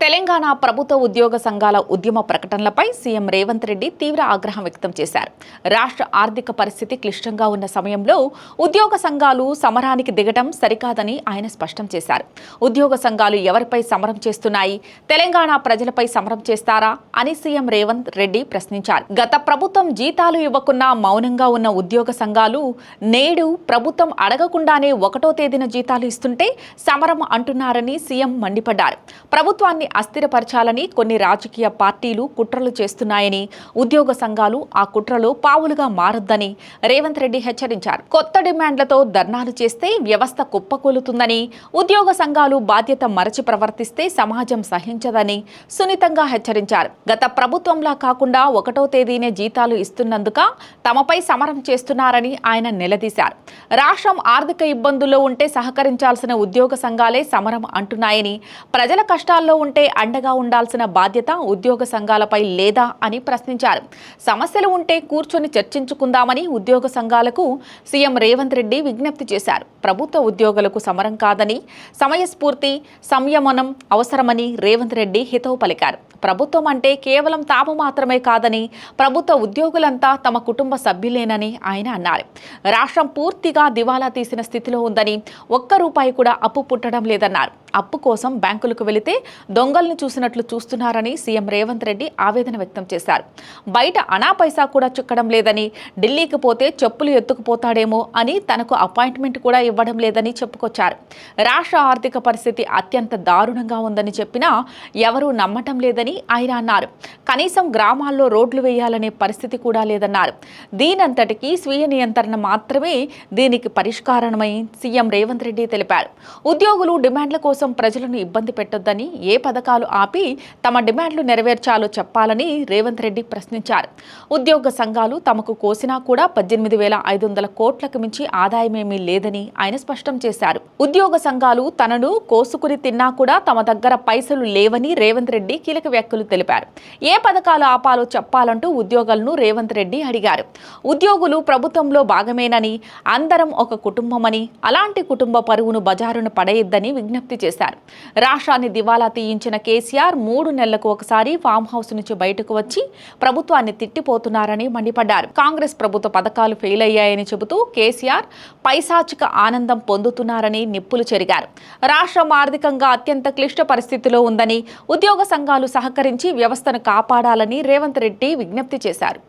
తెలంగాణ ప్రభుత్వ ఉద్యోగ సంఘాల ఉద్యమ ప్రకటనలపై సీఎం రేవంత్ రెడ్డి తీవ్ర ఆగ్రహం వ్యక్తం చేశారు. రాష్ట్ర ఆర్థిక పరిస్థితి క్లిష్టంగా ఉన్న సమయంలో ఉద్యోగ సంఘాలు సమరానికి దిగటం సరికాదని ఆయన స్పష్టం చేశారు. ఉద్యోగ సంఘాలు ఎవరిపై సమరం చేస్తున్నాయి? తెలంగాణ ప్రజలపై సమరం చేస్తారా? అని సీఎం రేవంత్ రెడ్డి ప్రశ్నించారు. గత ప్రభుత్వం జీతాలు ఇవ్వకున్నా మౌనంగా ఉన్న ఉద్యోగ సంఘాలు నేడు ప్రభుత్వం అడగకుండానే ఒకటో తేదీన జీతాలు ఇస్తుంటే సమరం అంటున్నారని సీఎం మండిపడ్డారు. ప్రభుత్వాన్ని అస్థిరపరచాలని కొన్ని రాజకీయ పార్టీలు కుట్రలు చేస్తున్నాయని ఉద్యోగ సంఘాలు ఆ కుట్రలో పావులుగా మారొద్దని రేవంత్ రెడ్డి హెచ్చరించారు. కొత్త డిమాండ్లతో ధర్నాలు చేస్తే వ్యవస్థ కుప్పకూలుతుందని ఉద్యోగ సంఘాలు బాధ్యత మరచి ప్రవర్తిస్తే సమాజం సహించదని సున్నితంగా హెచ్చరించారు. గత ప్రభుత్వంలా కాకుండా ఒకటో తేదీనే జీతాలు ఇస్తున్నందుక తమపై సమరం చేస్తున్నారని ఆయన నిలదీశారు. రాష్ట్రం ఆర్థిక ఇబ్బందుల్లో ఉంటే సహకరించాల్సిన ఉద్యోగ సంఘాలే సమరం అంటున్నాయని ప్రజల కష్టాల్లో ఉంటే అండగా ఉండాల్సిన బాధ్యత ఉద్యోగ సంఘాలపై లేదా అని ప్రశ్నించారు. సమస్యలు ఉంటే కూర్చొని చర్చించుకుందామని ఉద్యోగ సంఘాలకు సీఎం రేవంత్ రెడ్డి విజ్ఞప్తి చేశారు. ప్రభుత్వ ఉద్యోగులకు సమరం కాదని సమయస్ఫూర్తి సంయమనం అవసరమని రేవంత్ రెడ్డి హితవు పలికారు. ప్రభుత్వం అంటే కేవలం తాము మాత్రమే కాదని ప్రభుత్వ ఉద్యోగులంతా తమ కుటుంబ సభ్యులేనని ఆయన అన్నారు. రాష్ట్రం పూర్తిగా దివాలా తీసిన స్థితిలో ఉందని ఒక్క రూపాయి కూడా అప్పు పుట్టడం లేదన్నారు. అప్పు కోసం బ్యాంకులకు వెళితే దొంగల్ని చూసినట్లు చూస్తున్నారని సీఎం రేవంత్ రెడ్డి ఆవేదన వ్యక్తం చేశారు. బయట అనా పైసా కూడా చిక్కడం లేదని ఢిల్లీకి పోతే చెప్పులు ఎత్తుకుపోతాడేమో అని తనకు అపాయింట్మెంట్ కూడా ఇవ్వడం లేదని చెప్పుకొచ్చారు. రాష్ట్ర ఆర్థిక పరిస్థితి అత్యంత దారుణంగా ఉందని చెప్పినా ఎవరూ నమ్మటం లేదని ఆయన అన్నారు. కనీసం గ్రామాల్లో రోడ్లు వేయాలనే పరిస్థితి కూడా లేదన్నారు. దీనంతటికీ స్వీయ నియంత్రణ మాత్రమే దీనికి పరిష్కారమై సీఎం రేవంత్ రెడ్డి తెలిపారు. ఉద్యోగులు డిమాండ్ల కోసం ప్రజలను ఇబ్బంది పెట్టొద్దని ఏ పథకాలు ఆపి తమ డిమాండ్లు నెరవేర్చాలో చెప్పాలని రేవంత్ రెడ్డి ప్రశ్నించారు. ఉద్యోగ సంఘాలు తమకు కోసినా కూడా పద్దెనిమిది వేల ఐదు వందల కోట్లకు మించి ఆదాయమేమీ లేదని ఆయన స్పష్టం చేశారు. ఉద్యోగ సంఘాలు తనను కోసుకుని తిన్నా కూడా తమ దగ్గర పైసలు లేవని రేవంత్ రెడ్డి కీలక వ్యాఖ్యలు తెలిపారు. ఏ పథకాలు ఆపాలో చెప్పాలంటూ ఉద్యోగులను రేవంత్ రెడ్డి అడిగారు. ఉద్యోగులు ప్రభుత్వంలో భాగమేనని అందరం ఒక కుటుంబమని అలాంటి కుటుంబ పరువును బజారును పడేయద్దని విజ్ఞప్తి చేశారు. చేశారు. రాష్ట్రాన్ని దివాలా తీయించిన కేసీఆర్ మూడు నెలలకు ఒకసారి ఫామ్ హౌస్ నుంచి బయటకు వచ్చి ప్రభుత్వాన్ని తిట్టిపోతున్నారని మండిపడ్డారు. కాంగ్రెస్ ప్రభుత్వ పథకాలు ఫెయిల్ అయ్యాయని చెబుతూ కేసీఆర్ పైశాచిక ఆనందం పొందుతున్నారని నిప్పులు చెరిగారు. రాష్ట్రం ఆర్థికంగా అత్యంత క్లిష్ట పరిస్థితిలో ఉందని ఉద్యోగ సంఘాలు సహకరించి వ్యవస్థను కాపాడాలని రేవంత్ రెడ్డి విజ్ఞప్తి చేశారు.